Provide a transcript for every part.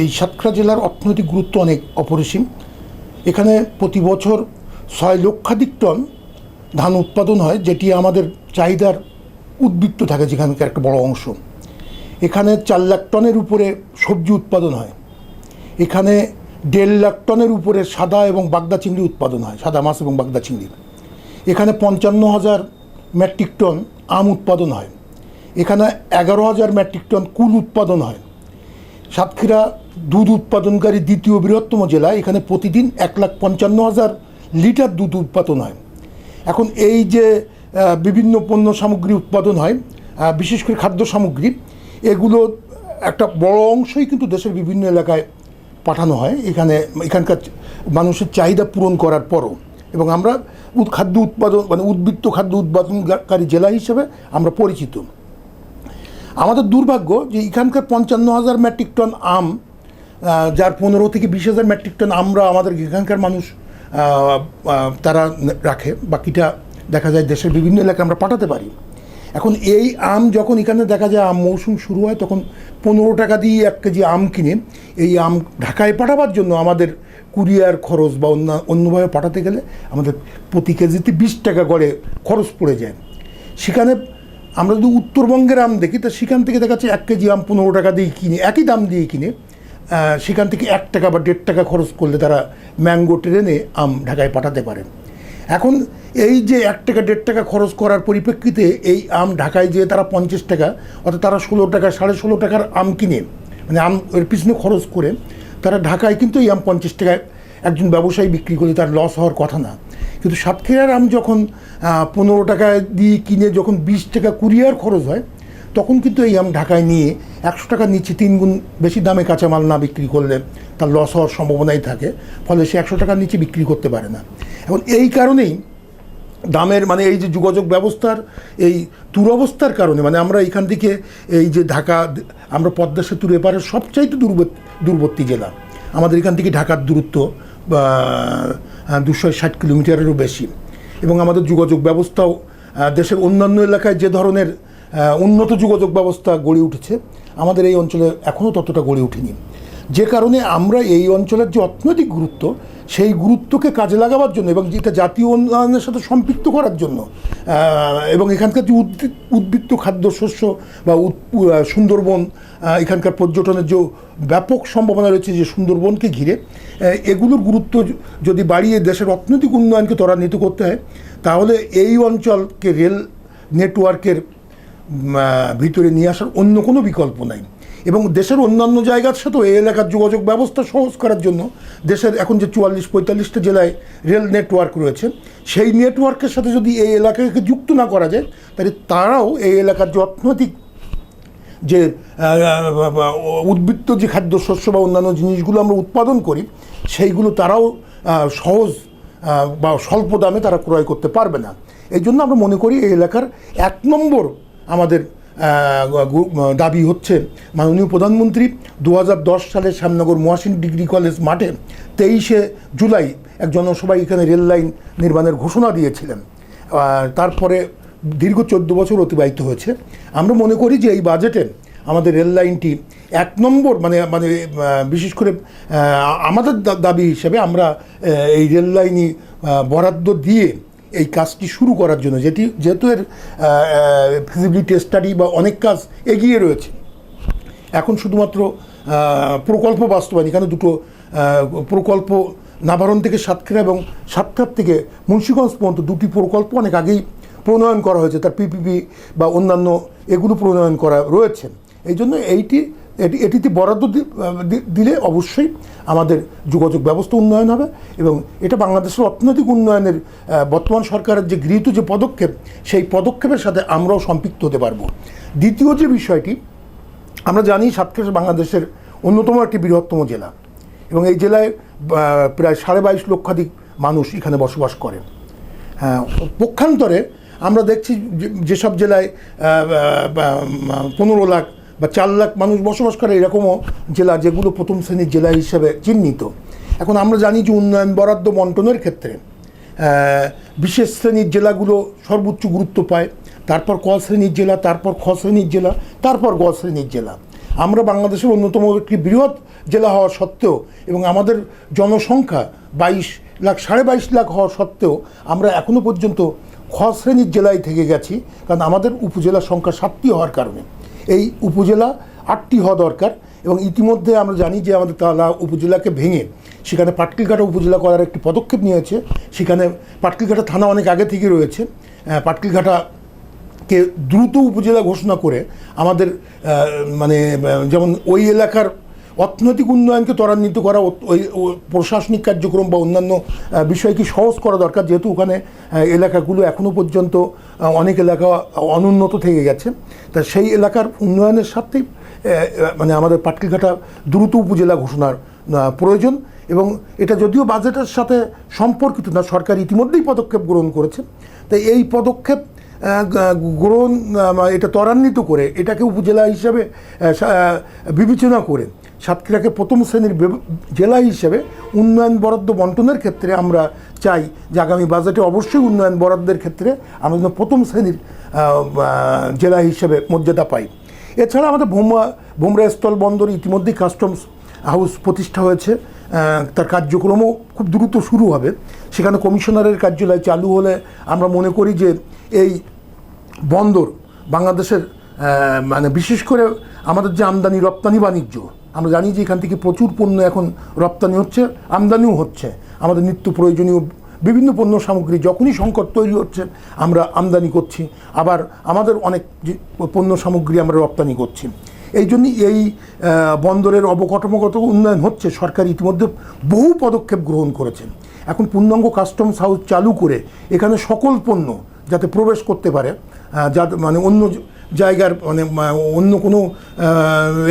এই সাতক্ষীরা জেলার অর্থনৈতিক গুরুত্ব অনেক অপরিসীম। এখানে প্রতি বছর ছয় লক্ষাধিক টন ধান উৎপাদন হয়, যেটি আমাদের চাহিদার উদ্বৃত্ত থাকে যেখানকার একটা বড় অংশ। এখানে চার লাখ টনের উপরে সবজি উৎপাদন হয়। এখানে দেড় লাখ টনের উপরে সাদা এবং বাগদা চিংড়ি উৎপাদন হয়, সাদা মাছ এবং বাগদা চিংড়ি। এখানে পঞ্চান্ন হাজার মেট্রিক টন আম উৎপাদন হয়। এখানে এগারো হাজার মেট্রিক টন কুল উৎপাদন হয়। সাতক্ষীরা দুধ উৎপাদনকারী দ্বিতীয় বৃহত্তম জেলা, এখানে প্রতিদিন এক লাখ পঞ্চান্ন হাজার লিটার দুধ উৎপাদন হয়। এখন এই যে বিভিন্ন পণ্য সামগ্রী উৎপাদন হয় বিশেষ করে খাদ্য সামগ্রী, এগুলো একটা বড় অংশই কিন্তু দেশের বিভিন্ন এলাকায় পাঠানো হয়। এখানে এখানকার মানুষের চাহিদা পূরণ করার পরও। এবং আমরা খাদ্য উৎপাদন মানে উদ্বৃত্ত খাদ্য উৎপাদনকারী জেলা হিসেবে আমরা পরিচিত। আমাদের দুর্ভাগ্য যে এখানকার পঞ্চান্ন হাজার মেট্রিক টন আম যার পনেরো থেকে বিশ হাজার মেট্রিক টন আমরা আমাদের এখানকার মানুষ তারা রাখে, বাকিটা দেখা যায় দেশের বিভিন্ন এলাকায় আমরা পাঠাতে পারি। এখন এই আম যখন এখানে দেখা যায় আম মৌসুম শুরু হয়, তখন পনেরো টাকা দিয়ে এক কেজি আম কিনে এই আম ঢাকায় পাঠাবার জন্য আমাদের কুরিয়ার খরচ বা অন্য, অন্যভাবে পাঠাতে গেলে আমাদের প্রতি কেজিতে বিশ টাকা করে খরচ পড়ে যায়। সেখানে আমরা যদি উত্তরবঙ্গের আম দেখি, তা সেখান থেকে দেখা যাচ্ছে এক কেজি আম পনেরো টাকা দিয়ে কিনে, একই দাম দিয়ে কিনে সেখান থেকে এক টাকা বা দেড় টাকা খরচ করলে তারা ম্যাঙ্গো ট্রেনে আম ঢাকায় পাঠাতে পারেন এখন এই যে এক টাকা, দেড় টাকা খরচ করার পরিপ্রেক্ষিতে এই আম ঢাকায় যেয়ে তারা পঞ্চাশ টাকা, অর্থাৎ তারা ষোলো টাকা, সাড়ে ষোলো টাকার আম কিনে মানে আম এর পিছনে খরচ করে, তারা ঢাকায় কিন্তু এই আম পঞ্চাশ টাকায় একজন ব্যবসায়ী বিক্রি করে তার লস হওয়ার কথা না। কিন্তু সাতক্ষীরার আম যখন পনেরো টাকা দিয়ে কিনে যখন বিশ টাকা কুরিয়ার খরচ হয়, তখন কিন্তু এই আম ঢাকায় নিয়ে একশো টাকার নিচে তিন গুণ বেশি দামে কাঁচামাল না বিক্রি করলে তার লস হওয়ার সম্ভাবনাই থাকে, ফলে সে একশো টাকার নিচে বিক্রি করতে পারে না। এখন এই কারণেই দামের মানে এই যে যোগাযোগ ব্যবস্থার, এই দুরবস্থার কারণে মানে আমরা এখান থেকে এই যে ঢাকা, আমরা পদ্মা সেতুর এপারে সবচাইতে দূরবর্তী দূরবর্তী জেলা। আমাদের এখান থেকে ঢাকার দূরত্ব, বা দুশো ষাট কিলোমিটারেরও বেশি। এবং আমাদের যোগাযোগ ব্যবস্থাও দেশের অন্যান্য এলাকায় যে ধরনের উন্নত যোগাযোগ ব্যবস্থা গড়ে উঠেছে, আমাদের এই অঞ্চলে এখনও ততটা গড়ে ওঠেনি। যে কারণে আমরা এই অঞ্চলের যে অর্থনৈতিক গুরুত্ব, সেই গুরুত্বকে কাজে লাগাবার জন্য এবং যেটা জাতীয় উন্নয়নের সাথে সম্পৃক্ত করার জন্য এবং এখানকার যে উদ্বৃ- উদ্বৃত্ত খাদ্যশস্য বা সুন্দরবন এখানকার পর্যটনের যে ব্যাপক সম্ভাবনা রয়েছে যে সুন্দরবনকে ঘিরে এগুলোর গুরুত্ব যদি বাড়িয়ে দেশের অর্থনৈতিক উন্নয়নকে ত্বরান্বিত করতে হয়, তাহলে এই অঞ্চলকে রেল নেটওয়ার্কের ভিতরে নিয়ে আসার অন্য কোনো বিকল্প নাই। এবং দেশের অন্যান্য জায়গার সাথেও এই এলাকার যোগাযোগ ব্যবস্থা সহজ করার জন্য দেশের এখন যে চুয়াল্লিশ, পঁয়তাল্লিশটা জেলায় রেল নেটওয়ার্ক রয়েছে, সেই নেটওয়ার্কের সাথে যদি এই এলাকাকে যুক্ত না করা যায়, তাহলে তারাও এই এলাকার যে অর্থনৈতিক যে উদ্বৃত্ত যে খাদ্যশস্য বা অন্যান্য জিনিসগুলো আমরা উৎপাদন করি, সেইগুলো তারাও সহজ বা স্বল্প দামে তারা ক্রয় করতে পারবে না। এই জন্য আমরা মনে করি এই এলাকার এক নম্বর আমাদের দাবি হচ্ছে, মাননীয় প্রধানমন্ত্রী দু হাজার দশ সালে শ্যামনগর মহাসিন ডিগ্রি কলেজ মাঠে তেইশে জুলাই এক জনসভায় এখানে রেল লাইন নির্মাণের ঘোষণা দিয়েছিলেন। তারপরে দীর্ঘ চোদ্দ বছর অতিবাহিত হয়েছে। আমরা মনে করি যে এই বাজেটে আমাদের রেল লাইনটি এক নম্বর মানে মানে বিশেষ করে আমাদের দাবি হিসেবে আমরা এই রেল লাইনই বরাদ্দ দিয়ে এই কাজটি শুরু করার জন্য, যেটি যেহেতু এর ফিজিবিলিটি স্টাডি বা অনেক কাজ এগিয়ে রয়েছে। এখন শুধুমাত্র প্রকল্প বাস্তবায়ন, এখানে দুটো প্রকল্প নাভারণ থেকে সাতক্ষীরা এবং সাতক্ষীরা থেকে মুন্সীগঞ্জ পর্যন্ত দুটি প্রকল্প অনেক আগেই প্রণয়ন করা হয়েছে, তার পিপিপি বা অন্যান্য এগুলো প্রণয়ন করা রয়েছে। এই জন্য এইটি এটি এটিতে বরাদ্দ দিলে অবশ্যই আমাদের যোগাযোগ ব্যবস্থা উন্নয়ন হবে এবং এটা বাংলাদেশের অর্থনৈতিক উন্নয়নের বর্তমান সরকারের যে গৃহীত যে পদক্ষেপ, সেই পদক্ষেপের সাথে আমরাও সম্পৃক্ত হতে পারব। দ্বিতীয় যে বিষয়টি, আমরা জানি সাতক্ষীরা বাংলাদেশের অন্যতম একটি বৃহত্তম জেলা এবং এই জেলায় প্রায় সাড়ে বাইশ লক্ষাধিক মানুষ এখানে বসবাস করেন। হ্যাঁ পক্ষান্তরে আমরা দেখছি যেসব জেলায় পনেরো লাখ বা চার লাখ মানুষ বসবাস করে এরকমও জেলা যেগুলো প্রথম শ্রেণির জেলা হিসেবে চিহ্নিত। এখন আমরা জানি যে উন্নয়ন বরাদ্দ বন্টনের ক্ষেত্রে বিশেষ শ্রেণির জেলাগুলো সর্বোচ্চ গুরুত্ব পায়। তারপর ক শ্রেণির জেলা, তারপর খ শ্রেণির জেলা, তারপর গ শ্রেণির জেলা। আমরা বাংলাদেশের অন্যতম একটি বৃহৎ জেলা হওয়া সত্ত্বেও এবং আমাদের জনসংখ্যা বাইশ লাখ, সাড়ে বাইশ লাখ হওয়া সত্ত্বেও আমরা এখনও পর্যন্ত খ শ্রেণির জেলায় থেকে গেছি। কারণ আমাদের উপজেলার সংখ্যা সাতটি হওয়ার কারণে। এই উপজেলা আটটি হওয়া দরকার এবং ইতিমধ্যে আমরা জানি যে আমাদের তালা উপজেলাকে ভেঙে সেখানে পাটকিলঘাটা উপজেলা করার একটি পদক্ষেপ নিয়েছে। সেখানে পাটকিলঘাটা থানা অনেক আগে থেকে রয়েছে। পাটকিলঘাটা কে দ্রুত উপজেলা ঘোষণা করে আমাদের মানে যেমন ওই এলাকার অর্থনৈতিক উন্নয়নকে ত্বরান্বিত করা ওই প্রশাসনিক কার্যক্রম বা অন্যান্য বিষয়কে সহজ করা দরকার। যেহেতু ওখানে এলাকাগুলো এখনও পর্যন্ত অনেক এলাকা অনুন্নত থেকে গেছে। তা সেই এলাকার উন্নয়নের সাথে মানে আমাদের পাটকিলঘাটা দ্রুত উপজেলা ঘোষণার প্রয়োজন এবং এটা যদিও বাজেটের সাথে সম্পর্কিত না, সরকার ইতিমধ্যেই পদক্ষেপ গ্রহণ করেছে। তাই এই পদক্ষেপ গ্রহণ এটা ত্বরান্বিত করে, এটাকে উপজেলা হিসাবে বিবেচনা করে সাতক্ষীরাকে প্রথম শ্রেণির জেলা হিসেবে উন্নয়ন বরাদ্দ বন্টনের ক্ষেত্রে আমরা চাই যে আগামী বাজেটে অবশ্যই উন্নয়ন বরাদ্দের ক্ষেত্রে আমরা যেন প্রথম শ্রেণির জেলা হিসেবে মর্যাদা পাই। এছাড়া আমাদের ভোমরা ভোমরা স্থল বন্দর ইতিমধ্যেই কাস্টমস হাউস প্রতিষ্ঠা হয়েছে। তার কার্যক্রমও খুব দ্রুত শুরু হবে। সেখানে কমিশনারের কার্যালয় চালু হলে আমরা মনে করি যে এই বন্দর বাংলাদেশের মানে বিশেষ করে আমাদের যে আমদানি রপ্তানি বাণিজ্য আমরা জানি যে এখান থেকে প্রচুর পণ্য এখন রপ্তানি হচ্ছে, আমদানিও হচ্ছে। আমাদের নিত্য প্রয়োজনীয় বিভিন্ন পণ্য সামগ্রী যখনই সংকট তৈরি হচ্ছে, আমরা আমদানি করছি। আবার আমাদের অনেক যে পণ্য সামগ্রী আমরা রপ্তানি করছি। এই জন্যই এই বন্দরের অবকাঠামোগত উন্নয়ন হচ্ছে। সরকার ইতিমধ্যে বহু পদক্ষেপ গ্রহণ করেছেন। এখন পূর্ণাঙ্গ কাস্টমস হাউস চালু করে এখানে সকল পণ্য যাতে প্রবেশ করতে পারে যাতে মানে অন্য জায়গার মানে অন্য কোনো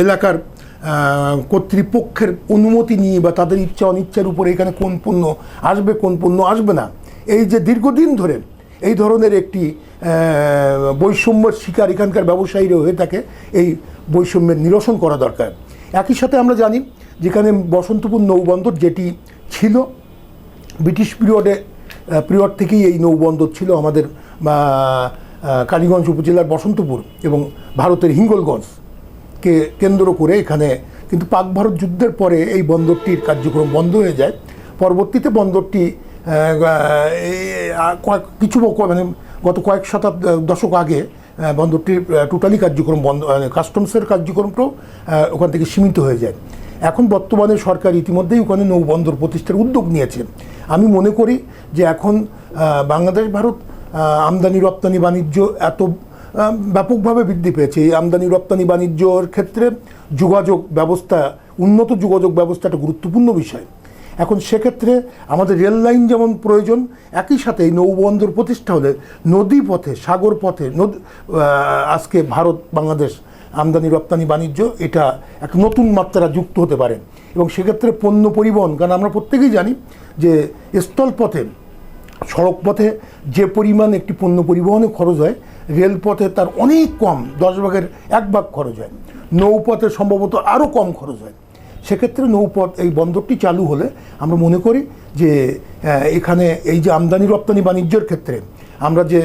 এলাকার কর্তৃপক্ষের অনুমতি নিয়ে বা তাদের ইচ্ছা অনিচ্ছার উপরে এখানে কোন পণ্য আসবে, কোন পণ্য আসবে না। এই যে দীর্ঘদিন ধরে এই ধরনের একটি বৈষম্যের শিকার এখানকার ব্যবসায়ীরা হয়ে থাকে, এই বৈষম্যের নিরসন করা দরকার। একই সাথে আমরা জানি, যেখানে বসন্তপুর নৌবন্দর যেটি ছিল, ব্রিটিশ পিরিয়ডে পিরিয়ড থেকেই এই নৌবন্দর ছিল আমাদের কালীগঞ্জ উপজেলার বসন্তপুর এবং ভারতের হিঙ্গলগঞ্জকে কেন্দ্র করে এখানে, কিন্তু পাক ভারত যুদ্ধের পরে এই বন্দরটির কার্যক্রম বন্ধ হয়ে যায়। পরবর্তীতে বন্দরটি কয়েক- কিছু মানে গত কয়েক শতাব্দ, দশক আগে বন্দরটির টোটালি কার্যক্রম বন্ধ কাস্টমসের কার্যক্রমটাও ওখান থেকে সীমিত হয়ে যায়। এখন বর্তমানে সরকার ইতিমধ্যেই ওখানে নৌবন্দর প্রতিষ্ঠার উদ্যোগ নিয়েছে। আমি মনে করি যে এখন বাংলাদেশ, ভারত আমদানি, রপ্তানি, বাণিজ্য এত ব্যাপকভাবে বৃদ্ধি পেয়েছে। এই আমদানি, রপ্তানি, বাণিজ্যর ক্ষেত্রে যোগাযোগ ব্যবস্থা, উন্নত যোগাযোগ ব্যবস্থা একটা গুরুত্বপূর্ণ বিষয়। এখন সেক্ষেত্রে আমাদের রেল লাইন যেমন প্রয়োজন, একই সাথে এই নৌবন্দর প্রতিষ্ঠা হলে নদী পথে, সাগর পথে আজকে ভারত, বাংলাদেশ, আমদানি, রপ্তানি, বাণিজ্য, এটা এক নতুন মাত্রা যুক্ত হতে পারে। এবং সেক্ষেত্রে পণ্য পরিবহন, কারণ আমরা প্রত্যেকেই জানি যে স্থলপথে সড়ক পথে যে পরিমাণ একটি পণ্য পরিবহনে খরচ হয়, রেলপথে তার অনেক কম, দশ ভাগের এক ভাগ খরচ হয়। নৌপথে সম্ভবত আরও কম খরচ হয়। সেক্ষেত্রে নৌপথ, এই বন্দরটি চালু হলে আমরা মনে করি যে এখানে এই যে আমদানি রপ্তানি বাণিজ্যের ক্ষেত্রে আমরা যে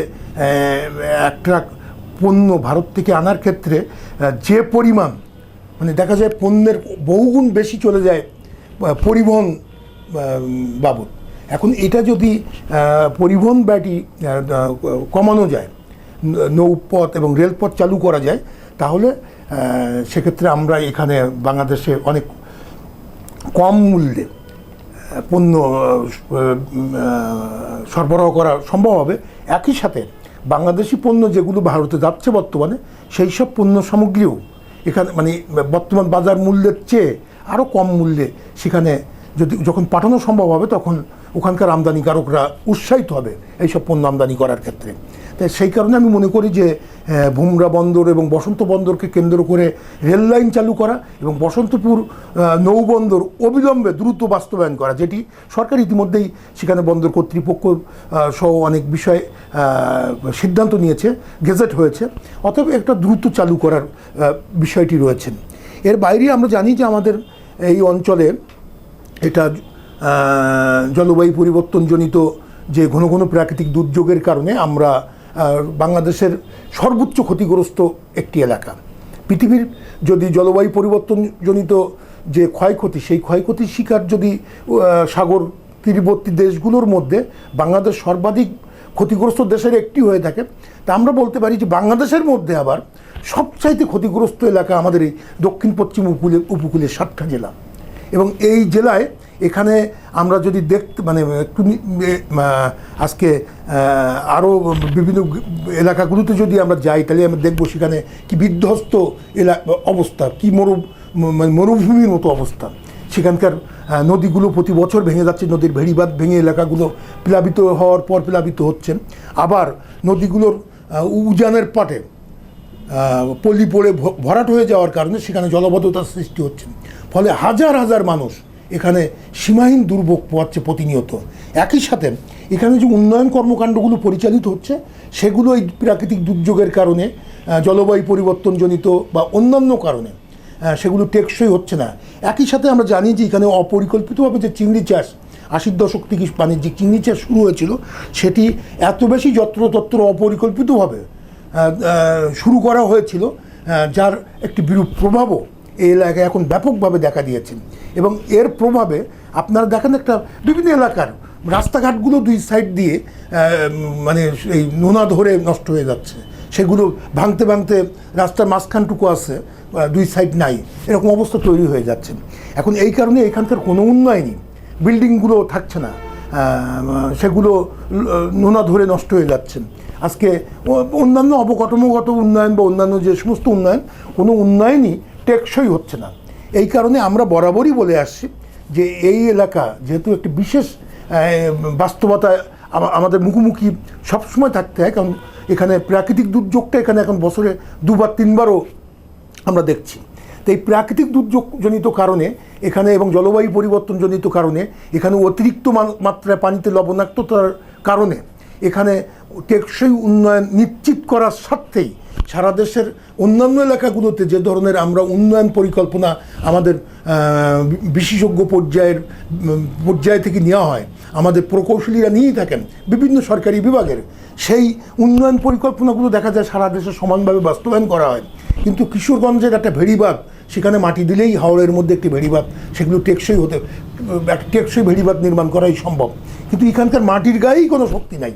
একটা পণ্য ভারত থেকে আনার ক্ষেত্রে যে পরিমাণ মানে দেখা যায় পণ্যের বহুগুণ বেশি চলে যায় পরিবহন বাবদ। এখন এটা যদি পরিবহন ব্যয়টি কমানো যায়, নৌপথ এবং রেলপথ চালু করা যায়, তাহলে সেক্ষেত্রে আমরা এখানে বাংলাদেশে অনেক কম মূল্যে পণ্য সরবরাহ করা সম্ভব হবে। একই সাথে বাংলাদেশি পণ্য যেগুলো ভারতে যাচ্ছে বর্তমানে, সেই সব পণ্য সামগ্রীও এখানে মানে বর্তমান বাজার মূল্যের চেয়ে আরও কম মূল্যে সেখানে যদি, যখন পাঠানো সম্ভব হবে, তখন ওখানকার আমদানিকারকরা উৎসাহিত হবে এইসব পণ্য আমদানি করার ক্ষেত্রে। তাই সেই কারণে আমি মনে করি যে ভুমরা বন্দর এবং বসন্ত বন্দরকে কেন্দ্র করে রেল লাইন চালু করা এবং বসন্তপুর নৌবন্দর অবিলম্বে দ্রুত বাস্তবায়ন করা, যেটি সরকার ইতিমধ্যেই সেখানে বন্দর কর্তৃপক্ষ সহ অনেক বিষয়ে সিদ্ধান্ত নিয়েছে, গেজেট হয়েছে। অতএব একটা দ্রুত চালু করার বিষয়টি রয়েছে। এর বাইরে আমরা জানি যে আমাদের এই অঞ্চলে এটা জলবায়ু পরিবর্তনজনিত যে ঘন ঘন প্রাকৃতিক দুর্যোগের কারণে আমরা বাংলাদেশের সর্বোচ্চ ক্ষতিগ্রস্ত একটি এলাকা। পৃথিবীর যদি জলবায়ু পরিবর্তনজনিত যে ক্ষয়ক্ষতি, সেই ক্ষয়ক্ষতির শিকার যদি সাগর তীরবর্তী দেশগুলোর মধ্যে বাংলাদেশ সর্বাধিক ক্ষতিগ্রস্ত দেশের একটি হয়ে থাকে, তা আমরা বলতে পারি যে বাংলাদেশের মধ্যে আবার সবচাইতে ক্ষতিগ্রস্ত এলাকা আমাদের এই দক্ষিণ পশ্চিম উপকূলে উপকূলের সাতটা জেলা। এবং এই জেলায় এখানে আমরা যদি দেখতে মানে আজকে আরও বিভিন্ন এলাকাগুলোতে যদি আমরা যাই, তাহলে আমরা দেখব সেখানে কি বিধ্বস্ত এলা, অবস্থা, কি মরু মানে মরুভূমির মতো অবস্থা। সেখানকার নদীগুলো প্রতি বছর ভেঙে যাচ্ছে, নদীর ভেড়িবাঁধ ভেঙে এলাকাগুলো প্লাবিত হওয়ার পর প্লাবিত হচ্ছে। আবার নদীগুলোর উজানের পাটে পল্লী পড়ে ভরাট হয়ে যাওয়ার কারণে সেখানে জলবদ্ধতার সৃষ্টি হচ্ছে। ফলে হাজার হাজার মানুষ এখানে সীমাহীন দুর্ভোগ পোয়াচ্ছে প্রতিনিয়ত। একই সাথে এখানে যে উন্নয়ন কর্মকাণ্ডগুলো পরিচালিত হচ্ছে, সেগুলো এই প্রাকৃতিক দুর্যোগের কারণে জলবায়ু পরিবর্তনজনিত বা অন্যান্য কারণে সেগুলো টেকসই হচ্ছে না। একই সাথে আমরা জানি যে এখানে অপরিকল্পিতভাবে যে চিংড়ি চাষ, আশির দশক থেকে বাণিজ্যিক চিংড়ি চাষ শুরু হয়েছিল, সেটি এত বেশি যত্রতত্র অপরিকল্পিতভাবে শুরু করা হয়েছিল যার একটি বিরূপ প্রভাবও এই এলাকায় এখন ব্যাপকভাবে দেখা দিয়েছে। এবং এর প্রভাবে আপনারা দেখেন একটা বিভিন্ন এলাকার রাস্তাঘাটগুলো দুই সাইড দিয়ে মানে এই নোনা ধরে নষ্ট হয়ে যাচ্ছে। সেগুলো ভাঙতে ভাঙতে রাস্তার মাঝখানটুকু আছে দুই সাইড নাই। এরকম অবস্থা তৈরি হয়ে যাচ্ছে। এখন এই কারণে এখানকার কোনো উন্নয়নই, বিল্ডিংগুলো থাকছে না। সেগুলো নোনা ধরে নষ্ট হয়ে যাচ্ছে আজকে অন্যান্য অবকাঠামোগত উন্নয়ন বা অন্যান্য যে সমস্ত উন্নয়ন, কোনো উন্নয়নই টেকসই হচ্ছে না। এই কারণে আমরা বরাবরই বলে আসছি যে এই এলাকা যেহেতু একটি বিশেষ বাস্তবতা আমাদের মুখোমুখি সবসময় থাকতে হয়, কারণ এখানে প্রাকৃতিক দুর্যোগটা এখানে এখন বছরে দুবার, তিনবারও আমরা দেখছি। তো এই প্রাকৃতিক দুর্যোগজনিত কারণে এখানে এবং জলবায়ু পরিবর্তনজনিত কারণে এখানে অতিরিক্ত মাত্রায় পানিতে লবণাক্ততার কারণে এখানে টেকসই উন্নয়ন নিশ্চিত করার স্বার্থেই সারা দেশের অন্যান্য এলাকাগুলোতে যে ধরনের আমরা উন্নয়ন পরিকল্পনা আমাদের বিশেষজ্ঞ পর্যায়ের পর্যায় থেকে নেওয়া হয়, আমাদের প্রকৌশলীরা নিয়েই থাকেন, বিভিন্ন সরকারি বিভাগের। সেই উন্নয়ন পরিকল্পনাগুলো দেখা যায় সারা দেশে সমানভাবে বাস্তবায়ন করা হয়। কিন্তু কিশোরগঞ্জের একটা ভেড়িবাঁধ, সেখানে মাটি দিলেই হাওড়ের মধ্যে একটি ভেড়িবাঁধ, সেগুলো টেকসই হতে টেকসই ভেড়িবাঁধ নির্মাণ করাই সম্ভব। কিন্তু এখানকার মাটির গায়েই কোনো শক্তি নাই।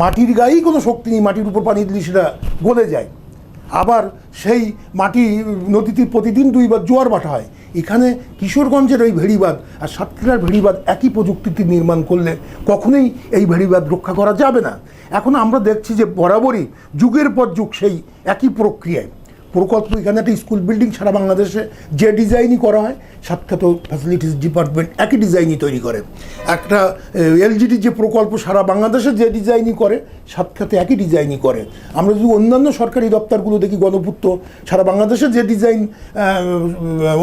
মাটির গায়েই কোনো শক্তি নেই, মাটির উপর পানি দিলে সেটা গলে যায়। আবার সেই মাটি নদীতে প্রতিদিন দুইবার জোয়ার বাটা হয়। এখানে কিশোরগঞ্জের ওই ভেড়িবাদ আর সাতক্ষীরার ভেড়িবাদ একই প্রযুক্তিতে নির্মাণ করলে কখনোই এই ভেড়িবাদ রক্ষা করা যাবে না। এখন আমরা দেখছি যে বরাবরই যুগের পর যুগ সেই একই প্রক্রিয়ায়। প্রকল্প এখানে একটা স্কুল বিল্ডিং সারা বাংলাদেশে যে ডিজাইনই করা হয়, সাতক্ষাত ফ্যাসিলিটিস ডিপার্টমেন্ট একই ডিজাইনই তৈরি করে। একটা এলজিডি যে প্রকল্প সারা বাংলাদেশে যে ডিজাইনই করে, সাতক্ষাতে একই ডিজাইনই করে। আমরা যদি অন্যান্য সরকারি দপ্তরগুলো দেখি, গণপূর্ত, সারা বাংলাদেশে যে ডিজাইন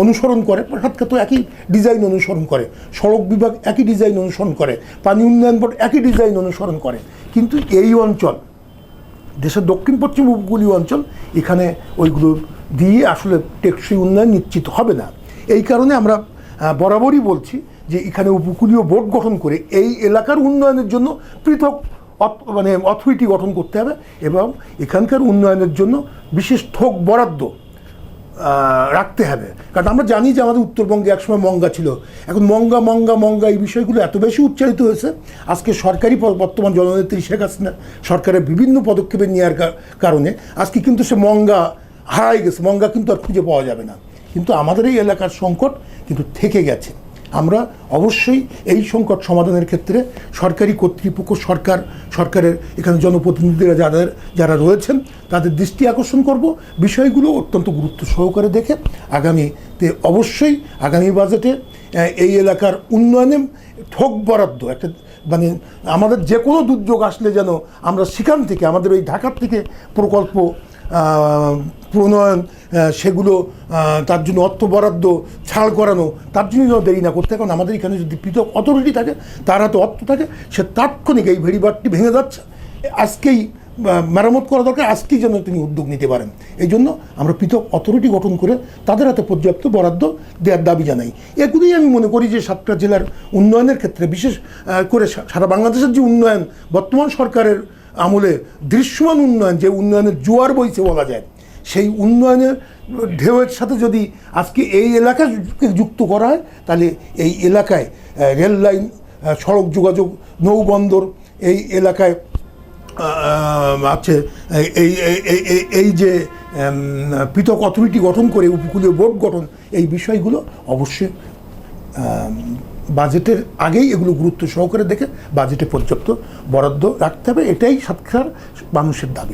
অনুসরণ করে সাতক্ষাত একই ডিজাইন অনুসরণ করে। সড়ক বিভাগ একই ডিজাইন অনুসরণ করে। পানি উন্নয়ন বোর্ড একই ডিজাইন অনুসরণ করে। কিন্তু এই অঞ্চল দেশের দক্ষিণ পশ্চিম উপকূলীয় অঞ্চল, এখানে ওইগুলো দিয়ে আসলে টেকসই উন্নয়ন নিশ্চিত হবে না। এই কারণে আমরা বরাবরই বলছি যে এখানে উপকূলীয় বোর্ড গঠন করে এই এলাকার উন্নয়নের জন্য পৃথক মানে অথরিটি গঠন করতে হবে এবং এখানকার উন্নয়নের জন্য বিশেষ থোক বরাদ্দ রাখতে হবে। কারণ আমরা জানি যে আমাদের উত্তরবঙ্গে একসময় মঙ্গা ছিল। এখন মঙ্গা মঙ্গা মঙ্গা এই বিষয়গুলো এত বেশি উচ্চারিত হয়েছে। আজকে সরকারি বর্তমান জননেত্রী শেখ হাসিনা সরকারের বিভিন্ন পদক্ষেপে নেওয়ার কারণে আজকে কিন্তু সে মঙ্গা হারাই গেছে। মঙ্গা কিন্তু আর খুঁজে পাওয়া যাবে না। কিন্তু আমাদের এই এলাকার সংকট কিন্তু থেকে গেছে। আমরা অবশ্যই এই সংকট সমাধানের ক্ষেত্রে সরকারি কর্তৃপক্ষ, সরকার, সরকারের এখানে জনপ্রতিনিধিরা যাদের, যারা রয়েছেন, তাদের দৃষ্টি আকর্ষণ করব। বিষয়গুলো অত্যন্ত গুরুত্ব সহকারে দেখে আগামীতে অবশ্যই আগামী বাজেটে এই এলাকার উন্নয়নে ঠোক বরাদ্দ, একটা মানে আমাদের যে কোনো দুর্যোগ আসলে যেন আমরা সেখান থেকে, আমাদের ওই ঢাকার থেকে প্রকল্প প্রণয়ন সেগুলো তার জন্য অর্থ বরাদ্দ, ছাড় করানো, তার জন্য দেরি না করতে। কারণ আমাদের এখানে যদি পৃথক অথরিটি থাকে, তার হাতে অর্থ থাকে, সে তাৎক্ষণিক এই ভেড়িবারটি ভেঙে যাচ্ছে। আজকেই মেরামত করা দরকার, আজকেই যেন তিনি উদ্যোগ নিতে পারেন। এই জন্য আমরা পৃথক অথরিটি গঠন করে তাদের হাতে পর্যাপ্ত বরাদ্দ দেওয়ার দাবি জানাই। এগুলোই আমি মনে করি যে সাতটা জেলার উন্নয়নের ক্ষেত্রে, বিশেষ করে সারা বাংলাদেশের যে উন্নয়ন, বর্তমান সরকারের আমলে দৃশ্যমান উন্নয়ন, যে উন্নয়নের জোয়ার বইছে বলা যায় সেই উন্নয়নের ঢেউয়ের সাথে যদি আজকে এই এলাকাকে যুক্ত করা হয়, তাহলে এই এলাকায় রেল লাইন সড়ক যোগাযোগ, নৌবন্দর এই এলাকায় আছে। এই, এই- যে পৃথক অথরিটি গঠন করে, উপকূলীয় বোর্ড গঠন, এই বিষয়গুলো অবশ্যই বাজেটের আগেই এগুলো গুরুত্ব সহকারে দেখে বাজেটে পর্যাপ্ত বরাদ্দ রাখতে হবে। এটাই সাতক্ষীরার মানুষের দাবি।